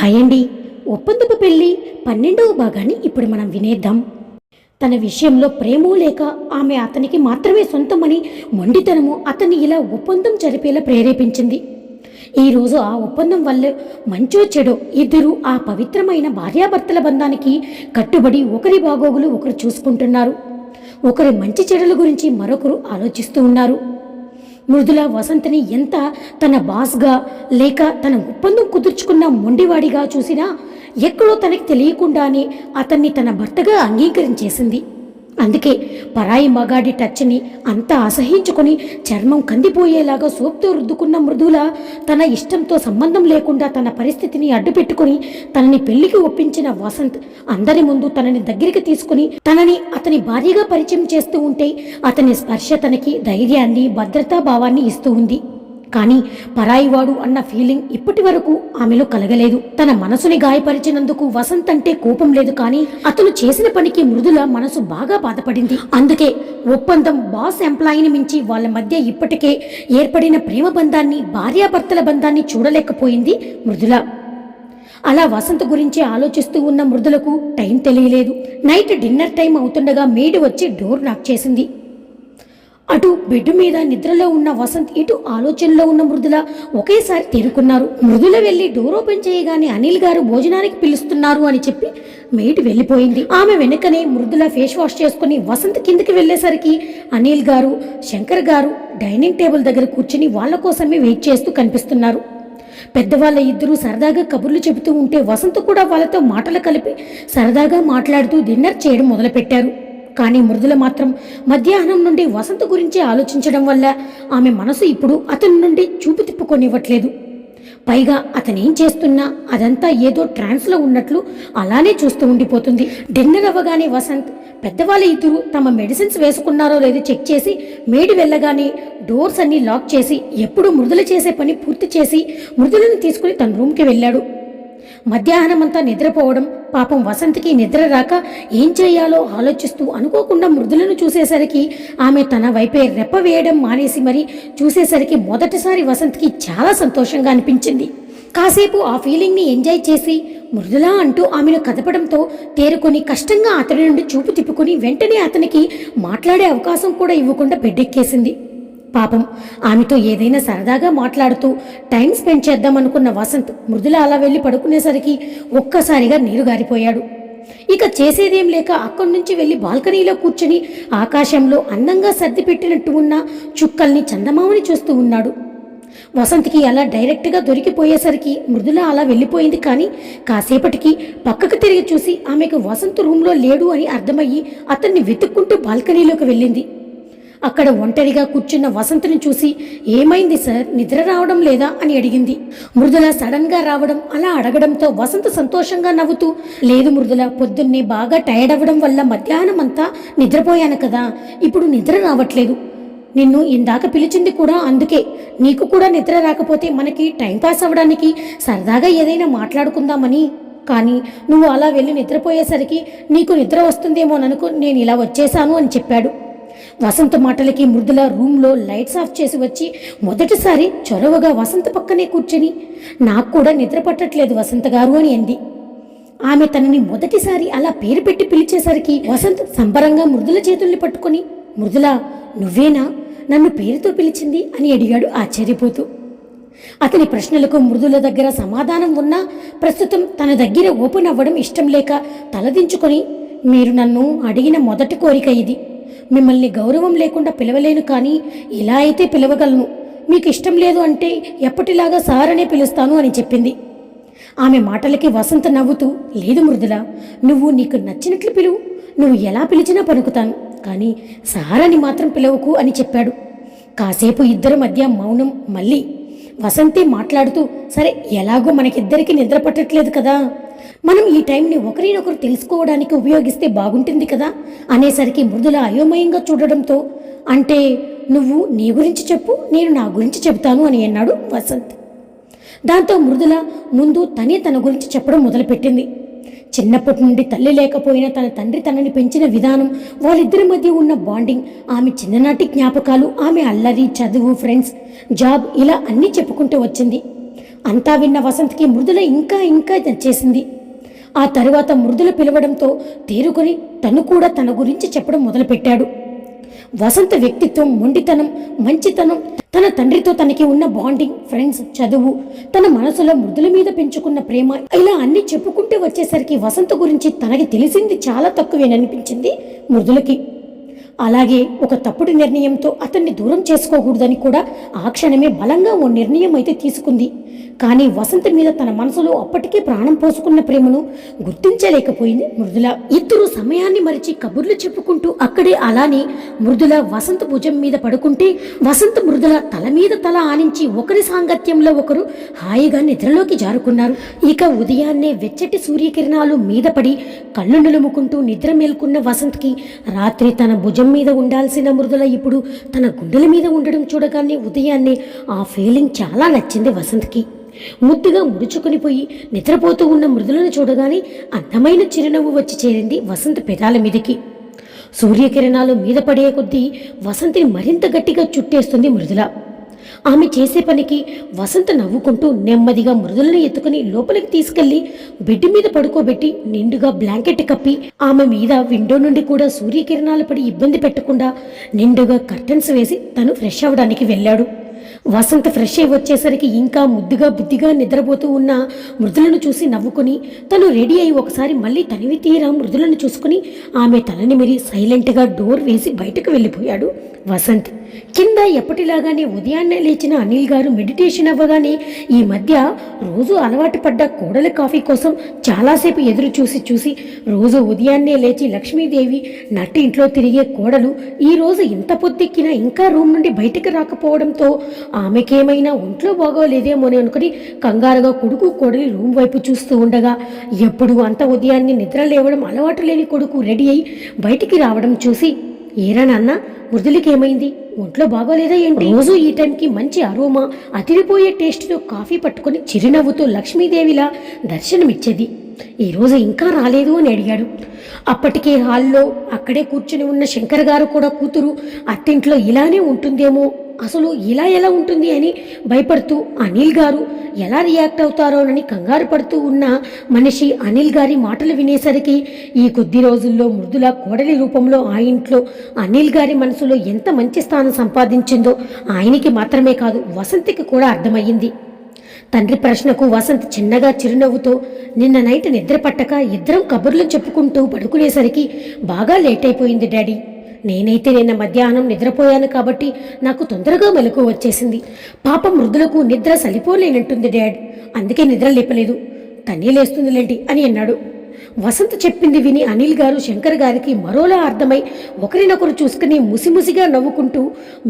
Hi అండి. ఒప్పందపు పెళ్ళి పన్నెండవ భాగాన్ని ఇప్పుడు మనం వినేద్దాం. తన విషయంలో ప్రేమో లేక ఆమె అతనికి మాత్రమే సొంతమని మొండితనము అతన్ని ఇలా ఒప్పందం జరిపేలా ప్రేరేపించింది. ఈరోజు ఆ ఒప్పందం వల్ల మంచో చెడో ఇద్దరు ఆ పవిత్రమైన భార్యాభర్తల బంధానికి కట్టుబడి ఒకరి బాగోగులు ఒకరు చూసుకుంటున్నారు. ఒకరి మంచి చెడుల గురించి మరొకరు ఆలోచిస్తూ ఉన్నారు. మృదుల వసంతని ఎంత తన బాస్గా లేక తన ఒప్పందం కుదుర్చుకున్న మొండివాడిగా చూసినా ఎక్కడో తనకి తెలియకుండానే అతన్ని తన భర్తగా అంగీకరించేసింది. అందుకే పరాయి మగాడి టచ్ని అంతా అసహించుకొని చర్మం కందిపోయేలాగా సోప్తో రుద్దుకున్న మృదుల తన ఇష్టంతో సంబంధం లేకుండా తన పరిస్థితిని అడ్డుపెట్టుకుని తనని పెళ్ళికి ఒప్పించిన వసంత్ అందరి ముందు తనని దగ్గరికి తీసుకుని తనని అతని భార్యగా పరిచయం చేస్తూ ఉంటే అతని స్పర్శ తనకి ధైర్యాన్ని భద్రతా భావాన్ని ఇస్తూ ఉంది. కానీ పరాయివాడు అన్న ఫీలింగ్ ఇప్పటి వరకు ఆమెలో కలగలేదు. తన మనసుని గాయపరిచినందుకు వసంత్ అంటే కోపం లేదు కానీ అతను చేసిన పనికి మృదుల మనసు బాగా బాధపడింది. అందుకే ఒప్పందం బాస్ ఎంప్లాయీని మించి వాళ్ళ మధ్య ఇప్పటికే ఏర్పడిన ప్రేమ బంధాన్ని భార్యాభర్తల బంధాన్ని చూడలేకపోయింది మృదుల. అలా వసంత్ గురించి ఆలోచిస్తూ ఉన్న మృదులకు టైం తెలియలేదు. నైట్ డిన్నర్ టైం అవుతుండగా మేడి వచ్చి డోర్ నాక్ చేసింది. అటు బెడ్ మీద నిద్రలో ఉన్న వసంత్ ఇటు ఆలోచనలో ఉన్న మృదుల ఒకేసారి తేరుకున్నారు. మృదుల వెళ్ళి డోర్ ఓపెన్ చేయగానే అనిల్ గారు భోజనానికి పిలుస్తున్నారు అని చెప్పి మేటి వెళ్ళిపోయింది. ఆమె వెనుకనే మృదుల ఫేస్ వాష్ చేసుకుని వసంత్ కిందకి వెళ్ళేసరికి అనిల్ గారు శంకర్ గారు డైనింగ్ టేబుల్ దగ్గర కూర్చుని వాళ్ళ కోసమే వెయిట్ చేస్తూ కనిపిస్తున్నారు. పెద్దవాళ్ళ ఇద్దరూ సరదాగా కబుర్లు చెబుతూ ఉంటే వసంత్ కూడా వాళ్ళతో మాటలు కలిపి సరదాగా మాట్లాడుతూ డిన్నర్ చేయడం మొదలుపెట్టారు. కానీ మృదుల మాత్రం మధ్యాహ్నం నుండి వసంత గురించి ఆలోచించడం వల్ల ఆమె మనసు ఇప్పుడు అతని నుండి చూపు తిప్పుకొనివ్వట్లేదు. పైగా అతనేం చేస్తున్నా అదంతా ఏదో ట్రాన్స్లో ఉన్నట్లు అలానే చూస్తూ ఉండిపోతుంది. డిన్నర్ అవ్వగానే వసంత్ పెద్దవాళ్ళ ఇద్దరు తమ మెడిసిన్స్ వేసుకున్నారో లేదో చెక్ చేసి మేడి వెళ్ళగానే డోర్స్ అన్నీ లాక్ చేసి ఎప్పుడు మృదుల చేసే పని పూర్తి చేసి మృదులను తీసుకుని తన రూమ్కి వెళ్ళాడు. మధ్యాహ్నం అంతా నిద్రపోవడం పాపం వసంతికి నిద్ర రాక ఏం చేయాలో ఆలోచిస్తూ అనుకోకుండా మృదులను చూసేసరికి ఆమె తన వైపే రెప్ప వేయడం మానేసి మరి చూసేసరికి మొదటిసారి వసంత్కి చాలా సంతోషంగా అనిపించింది. కాసేపు ఆ ఫీలింగ్ని ఎంజాయ్ చేసి మృదులా అంటూ ఆమెను కదపడంతో తేరుకొని కష్టంగా అతడి నుండి చూపు తిప్పుకొని వెంటనే అతనికి మాట్లాడే అవకాశం కూడా ఇవ్వకుండా బెడ్డెక్కేసింది. పాపం. ఆమెతో ఏదైనా సరదాగా మాట్లాడుతూ టైం స్పెండ్ చేద్దామనుకున్న వసంత్ మృదుల అలా వెళ్ళి పడుకునేసరికి ఒక్కసారిగా నీరు గారిపోయాడు. ఇక చేసేదేం లేక అక్కడి నుంచి వెళ్ళి బాల్కనీలో కూర్చుని ఆకాశంలో అందంగా సర్ది పెట్టినట్టు ఉన్న చుక్కల్ని చందమామని చూస్తూ ఉన్నాడు. వసంత్కి అలా డైరెక్ట్గా దొరికిపోయేసరికి మృదుల అలా వెళ్ళిపోయింది కానీ కాసేపటికి పక్కకు తిరిగి చూసి ఆమెకు వసంత్ రూమ్లో లేడు అని అర్థమయ్యి అతన్ని వెతుక్కుంటూ బాల్కనీలోకి వెళ్ళింది. అక్కడ ఒంటరిగా కూర్చున్న వసంతని చూసి ఏమైంది సార్? నిద్ర రావడం లేదా? అని అడిగింది. మృదుల సడన్గా రావడం అలా అడగడంతో వసంత సంతోషంగా నవ్వుతూ లేదు మృదుల పొద్దున్నే బాగా టైర్డ్ అవ్వడం వల్ల మధ్యాహ్నం అంతా నిద్రపోయాను కదా ఇప్పుడు నిద్ర రావట్లేదు. నిన్ను ఇందాక పిలిచింది కూడా అందుకే. నీకు కూడా నిద్ర రాకపోతే మనకి టైంపాస్ అవ్వడానికి సరదాగా ఏదైనా మాట్లాడుకుందామని. కానీ నువ్వు అలా వెళ్ళి నిద్రపోయేసరికి నీకు నిద్ర వస్తుందేమోననుకు నేను ఇలా వచ్చేశాను అని చెప్పాడు. వసంత మాటలకి మృదుల రూమ్లో లైట్స్ ఆఫ్ చేసి వచ్చి మొదటిసారి చొరవగా వసంత పక్కనే కూర్చొని నాకు కూడా నిద్ర పట్టట్లేదు వసంత గారు అని అంది. ఆమె తనని మొదటిసారి అలా పేరు పెట్టి పిలిచేసరికి వసంత్ సంబరంగా మృదుల చేతుల్ని పట్టుకొని మృదుల నువ్వేనా? నన్ను పేరుతో పిలిచింది? అని అడిగాడు ఆశ్చర్యపోతూ. అతని ప్రశ్నలకు మృదుల దగ్గర సమాధానం ఉన్నా ప్రస్తుతం తన దగ్గర ఓపెన్ అవ్వడం ఇష్టం లేక తలదించుకొని మీరు నన్ను అడిగిన మొదటి కోరిక ఇది. మిమ్మల్ని గౌరవం లేకుండా పిలవలేను కానీ ఇలా అయితే పిలవగలను. మీకు ఇష్టం లేదు అంటే ఎప్పటిలాగా సార్ అనే పిలుస్తాను అని చెప్పింది. ఆమె మాటలకి వసంత నవ్వుతూ లేదు మృదుల నువ్వు నీకు నచ్చినట్లు పిలువు. నువ్వు ఎలా పిలిచినా పలుకుతాను కానీ సారని మాత్రం పిలవకు అని చెప్పాడు. కాసేపు ఇద్దరి మధ్య మౌనం మళ్ళీ వసంతి మాట్లాడుతూ సరే ఎలాగో మనకిద్దరికి నిద్ర పట్టట్లేదు కదా. మనం ఈ టైంని ఒకరినొకరు తెలుసుకోవడానికి ఉపయోగిస్తే బాగుంటుంది కదా? అనేసరికి మృదుల అయోమయంగా చూడడంతో అంటే నువ్వు నీ గురించి చెప్పు నేను నా గురించి చెబుతాను అని అన్నాడు వసంత్. దాంతో మృదుల ముందు తనే తన గురించి చెప్పడం మొదలుపెట్టింది. చిన్నప్పటి నుండి తల్లి లేకపోయినా తన తండ్రి తనని పెంచిన విధానం వాళ్ళిద్దరి మధ్య ఉన్న బాండింగ్ ఆమె చిన్ననాటి జ్ఞాపకాలు ఆమె అల్లరి చదువు ఫ్రెండ్స్ జాబ్ ఇలా అన్నీ చెప్పుకుంటూ వచ్చింది. అంతా విన్న వసంత్కి మృదుల ఇంకా ఇంకా చేసింది. ఆ తరువాత మృదులు పిలవడంతో తేరుకొని తను కూడా తన గురించి చెప్పడం మొదలుపెట్టాడు. వసంత వ్యక్తిత్వం మొండితనం మంచితనం తన తండ్రితో తనకి ఉన్న బాండింగ్ ఫ్రెండ్స్ చదువు తన మనసులో మృదుల మీద పెంచుకున్న ప్రేమ ఇలా అన్ని చెప్పుకుంటూ వచ్చేసరికి వసంత గురించి తనకి తెలిసింది చాలా తక్కువేననిపించింది మృదులకి. అలాగే ఒక తప్పుడు నిర్ణయంతో అతన్ని దూరం చేసుకోకూడదని కూడా ఆ క్షణమే బలంగా ఓ నిర్ణయం అయితే తీసుకుంది. కానీ వసంత్ మీద తన మనసులో అప్పటికే ప్రాణం పోసుకున్న ప్రేమను గుర్తించలేకపోయింది మృదుల. ఇద్దరు సమయాన్ని మరిచి కబుర్లు చెప్పుకుంటూ అక్కడే అలానే మృదుల వసంత భుజం మీద పడుకుంటే వసంత మృదుల తల మీద తల ఆనించి ఒకరి సాంగత్యంలో ఒకరు హాయిగా నిద్రలోకి జారుకున్నారు. ఇక ఉదయాన్నే వెచ్చటి సూర్యకిరణాలు మీద పడి కళ్ళు నులుముకుంటూ నిద్ర మేల్కొన్న వసంత్కి రాత్రి తన భుజం మీద ఉండాల్సిన మృదుల ఇప్పుడు తన గుండెల మీద ఉండడం చూడగానే ఉదయాన్నే ఆ ఫీలింగ్ చాలా నచ్చింది వసంత్కి. ముద్దుగా ముడుచుకుని పోయి నిద్రపోతూ ఉన్న మృదులను చూడగానే అందమైన చిరునవ్వు వచ్చి చేరింది వసంత పెదాల మీదకి. సూర్యకిరణాలు మీద పడే కొద్దీ వసంతిని మరింత గట్టిగా చుట్టేస్తుంది మృదుల. ఆమె చేసే పనికి వసంత నవ్వుకుంటూ నెమ్మదిగా మృదులను ఎత్తుకుని లోపలికి తీసుకెళ్ళి బెడ్ మీద పడుకోబెట్టి నిండుగా బ్లాంకెట్ కప్పి ఆమె మీద విండో నుండి కూడా సూర్యకిరణాలు పడి ఇబ్బంది పెట్టకుండా నిండుగా కర్టన్స్ వేసి తను ఫ్రెష్ అవ్వడానికి వెళ్ళాడు. వసంత ఫ్రెష్ అయి వచ్చేసరికి ఇంకా ముద్దుగా బుద్ధిగా నిద్రపోతూ ఉన్న మృదులను చూసి నవ్వుకుని తను రెడీ అయి ఒకసారి మళ్ళీ తనివి తీరా మృదులను చూసుకుని ఆమె తలనిమిరి సైలెంట్గా డోర్ వేసి బయటకు వెళ్ళిపోయాడు వసంత్. కింద ఎప్పటిలాగానే ఉదయాన్నే లేచిన అనిల్ గారు మెడిటేషన్ అవ్వగానే ఈ మధ్య రోజు అలవాటు పడ్డ కోడల కాఫీ కోసం చాలాసేపు ఎదురు చూసి చూసి రోజు ఉదయాన్నే లేచి లక్ష్మీదేవి నట్టి ఇంట్లో తిరిగే కోడలు ఈరోజు ఇంత పొద్దెక్కినా ఇంకా రూమ్ నుండి బయటకు రాకపోవడంతో ఆమెకేమైనా ఒంట్లో బాగోలేదేమోని అనుకుని కంగారుగా కొడుకు కోడలి రూమ్ వైపు చూస్తూ ఉండగా ఎప్పుడు అంత ఉదయాన్నే నిద్ర లేవడం అలవాటు లేని కొడుకు రెడీ అయి బయటికి రావడం చూసి ఏరా నాన్న ఏమైంది ఒంట్లో బాగోలేదా ఏంటి? రోజు ఈ టైంకి మంచి అరోమా అతిరిపోయే టేస్ట్తో కాఫీ పట్టుకొని చిరునవ్వుతో లక్ష్మీదేవిలా దర్శనమిచ్చేది. ఈరోజు ఇంకా రాలేదు అని అడిగాడు. అప్పటికే హాల్లో అక్కడే కూర్చుని ఉన్న శంకర్ గారు కూడా కూతురు అత్తింట్లో ఇలానే ఉంటుందేమో అసలు ఇలా ఎలా ఉంటుంది అని భయపడుతూ అనిల్ గారు ఎలా రియాక్ట్ అవుతారోనని కంగారు పడుతూ ఉన్న మనిషి అనిల్ గారి మాటలు వినేసరికి ఈ కొద్ది రోజుల్లో మృదుల కోడలి రూపంలో ఆ ఇంట్లో అనిల్ గారి మనసులో ఎంత మంచి స్థానం సంపాదించిందో ఆయనకి మాత్రమే కాదు వసంతికి కూడా అర్థమయ్యింది. తండ్రి ప్రశ్నకు వసంత్ చిన్నగా చిరునవ్వుతో నిన్న నైట్ నిద్ర పట్టక ఇద్దరం కబుర్లు చెప్పుకుంటూ పడుకునేసరికి బాగా లేట్ అయిపోయింది డాడీ. నేనైతే నిన్న మధ్యాహ్నం నిద్రపోయాను కాబట్టి నాకు తొందరగా మెలకు వచ్చేసింది. పాప మృదులకు నిద్ర సరిపోలేనంటుంది డాడ్. అందుకే నిద్ర లేపలేదు. తనే లేస్తుందిలేంటి అని అన్నాడు. వసంత్ చెప్పింది విని అనిల్ గారు శంకర్ గారికి మరోలా అర్థమై ఒకరినొకరు చూసుకుని ముసిముసిగా నవ్వుకుంటూ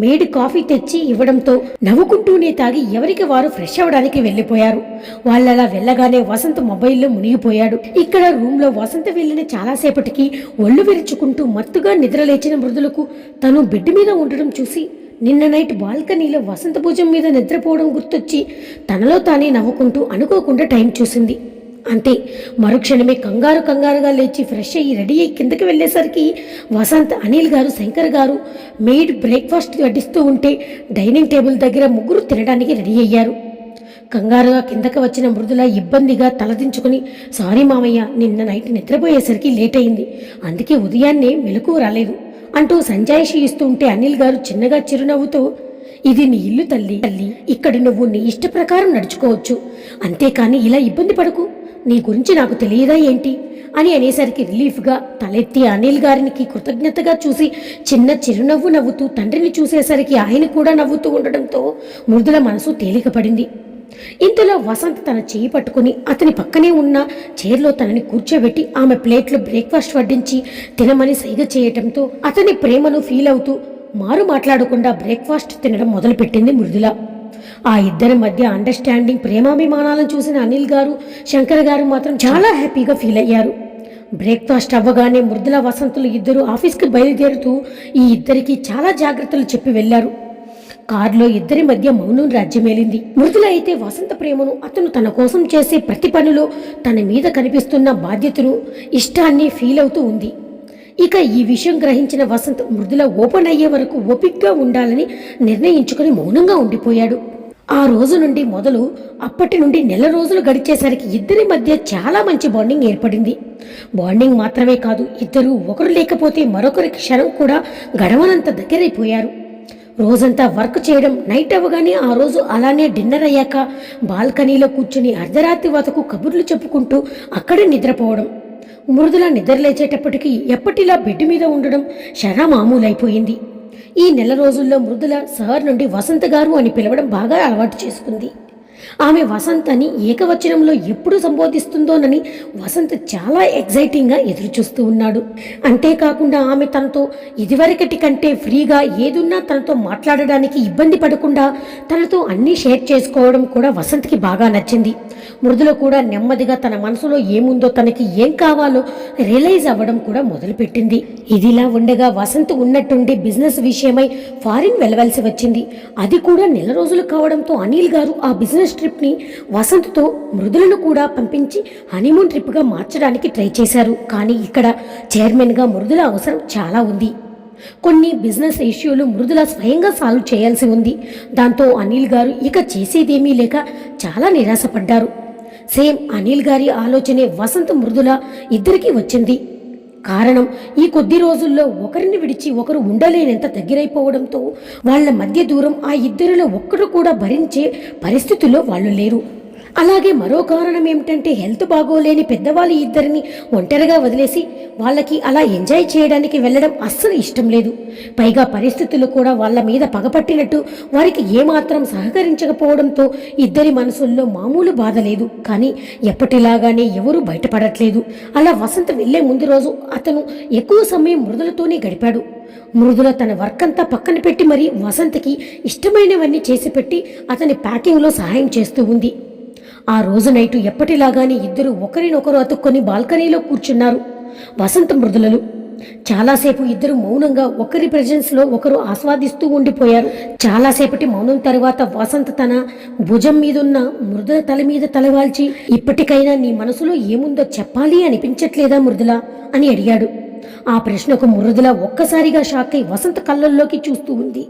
మేడి కాఫీ తెచ్చి ఇవ్వడంతో నవ్వుకుంటూనే తాగి ఎవరికి వారు ఫ్రెష్ అవ్వడానికి వెళ్ళిపోయారు. వాళ్ళలా వెళ్ళగానే వసంత్ మొబైల్లో మునిగిపోయాడు. ఇక్కడ రూమ్లో వసంత్ వెళ్ళిన చాలాసేపటికి ఒళ్ళు విరుచుకుంటూ మత్తుగా నిద్రలేచిన మృదులకు తను బెడ్ మీద ఉండడం చూసి నిన్న నైట్ బాల్కనీలో వసంత భుజం మీద నిద్రపోవడం గుర్తొచ్చి తనలో తానే నవ్వుకుంటూ అనుకోకుండా టైం చూసింది. అంతే మరుక్షణమే కంగారు కంగారుగా లేచి ఫ్రెష్ అయ్యి రెడీ అయ్యి కిందకి వెళ్ళేసరికి వసంత్ అనిల్ గారు శంకర్ గారు మెయిడ్ బ్రేక్ఫాస్ట్ వడ్డిస్తూ ఉంటే డైనింగ్ టేబుల్ దగ్గర ముగ్గురు తినడానికి రెడీ అయ్యారు. కంగారుగా కిందకి వచ్చిన మృదుల ఇబ్బందిగా తలదించుకుని సారీ మామయ్య నిన్న నైట్ నిద్రపోయేసరికి లేట్ అయింది. అందుకే ఉదయాన్నే మెలకు రాలేదు అంటూ సంజాయిషి ఇస్తూ ఉంటే అనిల్ గారు చిన్నగా చిరునవ్వుతో ఇది నీ ఇల్లు తల్లి తల్లి. ఇక్కడ నువ్వు నీ ఇష్ట ప్రకారం నడుచుకోవచ్చు. అంతేకాని ఇలా ఇబ్బంది పడకు. నీ గురించి నాకు తెలియదా ఏంటి? అని అనేసరికి రిలీఫ్గా తలెత్తి అనిల్ గారికి కృతజ్ఞతగా చూసి చిన్న చిరునవ్వు నవ్వుతూ తండ్రిని చూసేసరికి ఆయన కూడా నవ్వుతూ ఉండడంతో మృదుల మనసు తేలికపడింది. ఇంతలో వసంత్ తన చేయి పట్టుకుని అతని పక్కనే ఉన్న చైర్లో తనని కూర్చోబెట్టి ఆమె ప్లేట్లో బ్రేక్ఫాస్ట్ వడ్డించి తినమని సైగ చేయటంతో అతని ప్రేమను ఫీల్ అవుతూ మారు మాట్లాడకుండా బ్రేక్ఫాస్ట్ తినడం మొదలుపెట్టింది మృదుల. ఆ ఇద్దరి మధ్య అండర్స్టాండింగ్ ప్రేమాభిమానాలను చూసిన అనిల్ గారు శంకర్ గారు మాత్రం చాలా హ్యాపీగా ఫీల్ అయ్యారు. బ్రేక్ఫాస్ట్ అవ్వగానే మృదుల వసంతులు ఇద్దరు ఆఫీస్కి బయలుదేరుతూ ఈ ఇద్దరికి చాలా జాగ్రత్తలు చెప్పి వెళ్ళారు. కారులో ఇద్దరి మధ్య మౌనం రాజ్యమేలింది మృదుల అయితే వసంత ప్రేమను అతను తన కోసం చేసే ప్రతి పనిలో తన మీద కనిపిస్తున్న బాధ్యతను ఇష్టాన్ని ఫీల్ అవుతూ ఉంది. ఇక ఈ విషయం గ్రహించిన వసంత్ మృదుల ఓపెన్ అయ్యే వరకు ఓపిక్గా ఉండాలని నిర్ణయించుకుని మౌనంగా ఉండిపోయాడు. ఆ రోజు నుండి మొదలు అప్పటి నుండి నెల రోజులు గడిచేసరికి ఇద్దరి మధ్య చాలా మంచి బాండింగ్ ఏర్పడింది. బాండింగ్ మాత్రమే కాదు ఇద్దరు ఒకరు లేకపోతే మరొకరి క్షణం కూడా గడవనంత దగ్గరైపోయారు. రోజంతా వర్క్ చేయడం నైట్ అవ్వగానే ఆ రోజు అలానే డిన్నర్ అయ్యాక బాల్కనీలో కూర్చుని అర్ధరాత్రి వతకు కబుర్లు చెప్పుకుంటూ అక్కడే నిద్రపోవడం. మృదుల నిద్రలేచేటప్పటికి ఎప్పటిలా బెడ్ మీద ఉండడం శరా మామూలైపోయింది. ఈ నెల రోజుల్లో మృదుల సార్ నుండి వసంత గారు అని పిలవడం బాగా అలవాటు చేసుకుంది. ఆమె వసంతని అని ఏకవచనంలో ఎప్పుడు సంబోధిస్తుందోనని వసంత్ చాలా ఎగ్జైటింగ్గా ఎదురుచూస్తూ ఉన్నాడు. అంతేకాకుండా ఆమె తనతో ఇదివరకటి కంటే ఫ్రీగా ఏదున్నా తనతో మాట్లాడడానికి ఇబ్బంది పడకుండా తనతో అన్నీ షేర్ చేసుకోవడం కూడా వసంత్కి బాగా నచ్చింది. మృదుల కూడా నెమ్మదిగా తన మనసులో ఏముందో తనకి ఏం కావాలో రియలైజ్ అవ్వడం కూడా మొదలుపెట్టింది. ఇదిలా ఉండగా వసంత్ ఉన్నట్టుండి బిజినెస్ విషయమై ఫారిన్ వెళ్ళవలసి వచ్చింది. అది కూడా నెల రోజులు కావడంతో అనిల్ గారు ఆ బిజినెస్ ట్రిప్ని వసంత్తో మృదులను కూడా పంపించి హనీమూన్ ట్రిప్గా మార్చడానికి ట్రై చేశారు. కానీ ఇక్కడ చైర్మన్గా మృదుల అవసరం చాలా ఉంది. కొన్ని బిజినెస్ ఇష్యూలు మృదుల స్వయంగా సాల్వ్ చేయాల్సి ఉంది. దాంతో అనిల్ గారు ఇక చేసేదేమీ లేక చాలా నిరాశపడ్డారు. సేమ్ అనిల్ గారి ఆలోచనే వసంత మృదుల ఇద్దరికీ వచ్చింది. కారణం ఈ కొద్ది రోజుల్లో ఒకరిని విడిచి ఒకరు ఉండలేనంత దగ్గరైపోవడంతో వాళ్ళ మధ్య దూరం ఆ ఇద్దరిలో ఒక్కరు కూడా భరించే పరిస్థితుల్లో వాళ్ళు లేరు. అలాగే మరో కారణం ఏమిటంటే హెల్త్ బాగోలేని పెద్దవాళ్ళు ఇద్దరిని ఒంటరిగా వదిలేసి వాళ్ళకి అలా ఎంజాయ్ చేయడానికి వెళ్ళడం అస్సలు ఇష్టం లేదు. పైగా పరిస్థితులు కూడా వాళ్ళ మీద పగపట్టినట్టు వారికి ఏమాత్రం సహకరించకపోవడంతో ఇద్దరి మనసుల్లో మామూలు బాధ లేదు. కానీ ఎప్పటిలాగానే ఎవరూ బయటపడట్లేదు. అలా వసంత వెళ్ళే ముందు రోజు అతను ఎక్కువ సమయం మృదులతోనే గడిపాడు. మృదుల తన వర్క్ అంతా పక్కన పెట్టి మరి వసంతకి ఇష్టమైనవన్నీ చేసి పెట్టి అతని ప్యాకింగ్లో సహాయం చేస్తూ ఉంది. ఆ రోజు నైటు ఎప్పటిలాగానే ఇద్దరు ఒకరినొకరు అతుక్కొని బాల్కనీలో కూర్చున్నారు. వసంత మృదులలు. చాలాసేపు ఇద్దరు మౌనంగా ఒకరి ప్రెజెన్స్లో ఒకరు ఆస్వాదిస్తూ ఉండిపోయారు. చాలాసేపటి మౌనం తరువాత వసంత తన భుజం మీదున్న మృదుల తల మీద తలవాల్చి ఇప్పటికైనా నీ మనసులో ఏముందో చెప్పాలి అనిపించట్లేదా మృదుల? అని అడిగాడు. ఆ ప్రశ్నకు మృదుల ఒక్కసారిగా షాక్ అయి వసంత కళ్ళల్లోకి చూస్తూ ఉంది.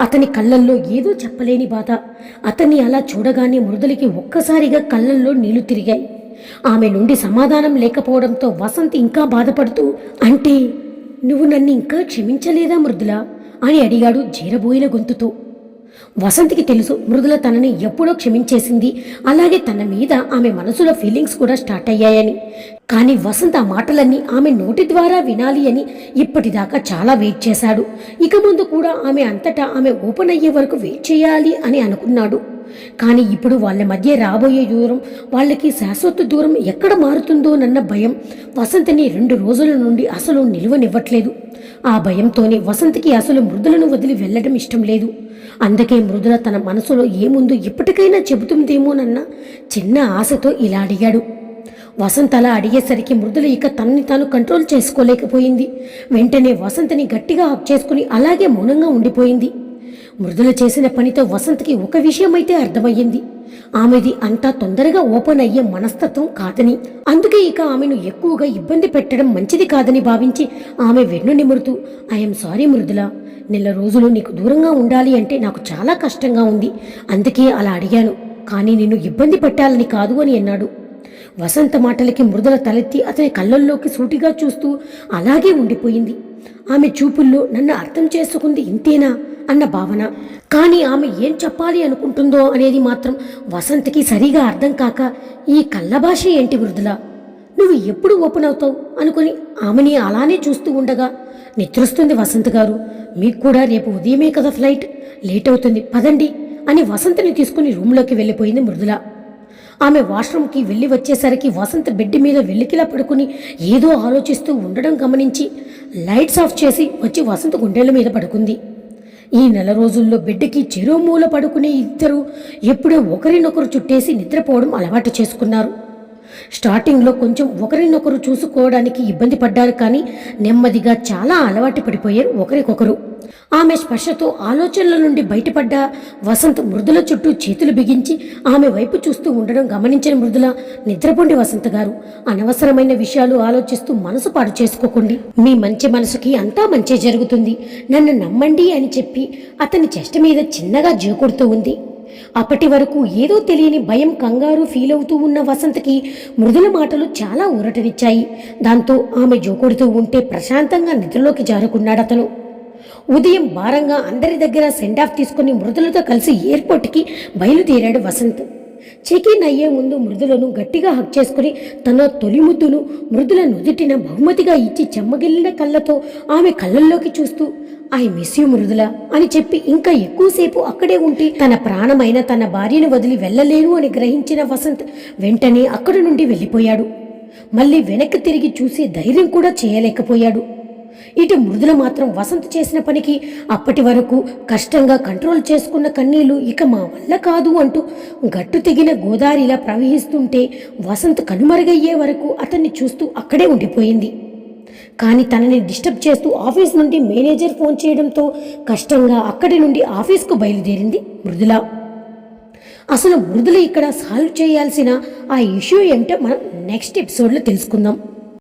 అతని కళ్ళల్లో ఏదో చెప్పలేని బాధ. అతన్ని అలా చూడగానే మృదులకి ఒక్కసారిగా కళ్ళల్లో నీళ్ళు తిరిగాయి. ఆమె నుండి సమాధానం లేకపోవడంతో వసంత్ ఇంకా బాధపడుతూ అంటే నువ్వు నన్ను ఇంకా క్షమించలేదా మృదుల అని అడిగాడు జీరబోయిన గొంతుతో. వసంత్కి తెలుసు మృదుల తనని ఎప్పుడో క్షమించేసింది. అలాగే తన మీద ఆమె మనసులో ఫీలింగ్స్ కూడా స్టార్ట్ అయ్యాయని. కానీ వసంత్ ఆ మాటలన్నీ ఆమె నోటి ద్వారా వినాలి అని ఇప్పటిదాకా చాలా వెయిట్ చేశాడు. ఇక ముందు కూడా ఆమె అంతటా ఆమె ఓపెన్ అయ్యే వరకు వెయిట్ చేయాలి అని అనుకున్నాడు. కానీ ఇప్పుడు వాళ్ళ మధ్య రాబోయే దూరం వాళ్ళకి శాశ్వత దూరం ఎక్కడ మారుతుందోనన్న భయం వసంతని రెండు రోజుల నుండి అసలు నిలువనివ్వట్లేదు. ఆ భయంతోనే వసంతకి అసలు మృదులను వదిలి వెళ్ళడం ఇష్టం లేదు. అందుకే మృదుల తన మనసులో ఏముందో ఇప్పటికైనా చెబుతుందేమోనన్న చిన్న ఆశతో ఇలా అడిగాడు. వసంత్ అలా అడిగేసరికి మృదుల ఇక తనని తాను కంట్రోల్ చేసుకోలేకపోయింది. వెంటనే వసంతని గట్టిగా హక్ చేసుకుని అలాగే మౌనంగా ఉండిపోయింది. మృదుల చేసిన పనితో వసంత్కి ఒక విషయం అయితే అర్థమయ్యింది. ఆమెది అంతా తొందరగా ఓపెన్ అయ్యే మనస్తత్వం కాదని అందుకే ఇక ఆమెను ఎక్కువగా ఇబ్బంది పెట్టడం మంచిది కాదని భావించి ఆమె వెన్ను నిమురుతూ ఐఎమ్ సారీ మృదుల నెల రోజులు నీకు దూరంగా ఉండాలి అంటే నాకు చాలా కష్టంగా ఉంది. అందుకే అలా అడిగాను. కానీ నిన్ను ఇబ్బంది పెట్టాలని కాదు అని అన్నాడు. వసంత మాటలకి మృదుల తలెత్తి అతని కళ్ళల్లోకి సూటిగా చూస్తూ అలాగే ఉండిపోయింది. ఆమె చూపుల్లో నన్ను అర్థం చేసుకుంది ఇంతేనా అన్న భావన. కానీ ఆమె ఏం చెప్పాలి అనుకుంటుందో అనేది మాత్రం వసంతకి సరిగా అర్థం కాక ఈ కళ్ళ భాష ఏంటి మృదుల నువ్వు ఎప్పుడు ఓపెన్ అవుతావు? అనుకుని ఆమెని అలానే చూస్తూ ఉండగా నిద్రొస్తుంది వసంత్ గారు. మీకు కూడా రేపు ఉదయమే కదా ఫ్లైట్. లేట్ అవుతుంది. పదండి అని వసంతని తీసుకుని రూమ్లోకి వెళ్ళిపోయింది మృదుల ఆమె వాష్రూమ్కి వెళ్ళి వచ్చేసరికి వసంత్ బెడ్ మీద వెల్లికిలా పడుకుని ఏదో ఆలోచిస్తూ ఉండడం గమనించి లైట్స్ ఆఫ్ చేసి వచ్చి వసంత్ గుండెల మీద పడుకుంది. ఈ నెల రోజుల్లో బిడ్డకి చెరువు మూల పడుకునే ఇద్దరు ఎప్పుడో ఒకరినొకరు చుట్టేసి నిద్రపోవడం అలవాటు చేసుకున్నారు. స్టార్టింగ్లో కొంచెం ఒకరినొకరు చూసుకోవడానికి ఇబ్బంది పడ్డారు కానీ నెమ్మదిగా చాలా అలవాటు పడిపోయారు ఒకరికొకరు. ఆమె స్పర్శతో ఆలోచనల నుండి బయటపడ్డ వసంత్ మృదుల చుట్టూ చేతులు బిగించి ఆమె వైపు చూస్తూ ఉండడం గమనించిన మృదుల నిద్రపోండి వసంత్ గారు. అనవసరమైన విషయాలు ఆలోచిస్తూ మనసు పాడు చేసుకోకండి. మీ మంచి మనసుకి అంతా మంచి జరుగుతుంది. నన్ను నమ్మండి అని చెప్పి అతని చెష్ట మీద చిన్నగా జోకొడుతూ ఉంది. అప్పటి వరకు ఏదో తెలియని భయం కంగారు ఫీల్ అవుతూ ఉన్న వసంత్కి మృదుల మాటలు చాలా ఊరటనిచ్చాయి. దాంతో ఆమె జోకొడుతూ ఉంటే ప్రశాంతంగా నిద్రలోకి జారుకున్నాడు అతను. ఉదయం భారంగా అందరి దగ్గర సెండ్ ఆఫ్ తీసుకుని మృదులతో కలిసి ఎయిర్పోర్ట్కి బయలుదేరాడు వసంత్. చెకిన్ అయ్యే ముందు మృదులను గట్టిగా హక్ చేసుకుని తన తొలి ముద్దును మృదుల నుదుటిన బహుమతిగా ఇచ్చి చెమ్మగిల్లిన కళ్ళతో ఆమె కళ్ళల్లోకి చూస్తూ ఐ మిస్ యూ మృదుల అని చెప్పి ఇంకా ఎక్కువసేపు అక్కడే ఉండి తన ప్రాణమైన తన భార్యను వదిలి వెళ్ళలేను అని గ్రహించిన వసంత్ వెంటనే అక్కడి నుండి వెళ్ళిపోయాడు. మళ్ళీ వెనక్కి తిరిగి చూసే ధైర్యం కూడా చేయలేకపోయాడు. ఇటు మృదుల మాత్రం వసంత్ చేసిన పనికి అప్పటి వరకు కష్టంగా కంట్రోల్ చేసుకున్న కన్నీళ్ళు ఇక మా వల్ల కాదు అంటూ గట్టు తెగిన గోదారిలా ప్రవహిస్తుంటే వసంత్ కనుమరుగయ్యే వరకు అతన్ని చూస్తూ అక్కడే ఉండిపోయింది. కానీ తనని డిస్టర్బ్ చేస్తూ ఆఫీస్ నుండి మేనేజర్ ఫోన్ చేయడంతో కష్టంగా అక్కడి నుండి ఆఫీస్కు బయలుదేరింది మృదుల. అసలు మృదుల ఇక్కడ సాల్వ్ చేయాల్సిన ఆ ఇష్యూ ఏమిటో మనం నెక్స్ట్ ఎపిసోడ్లో తెలుసుకుందాం.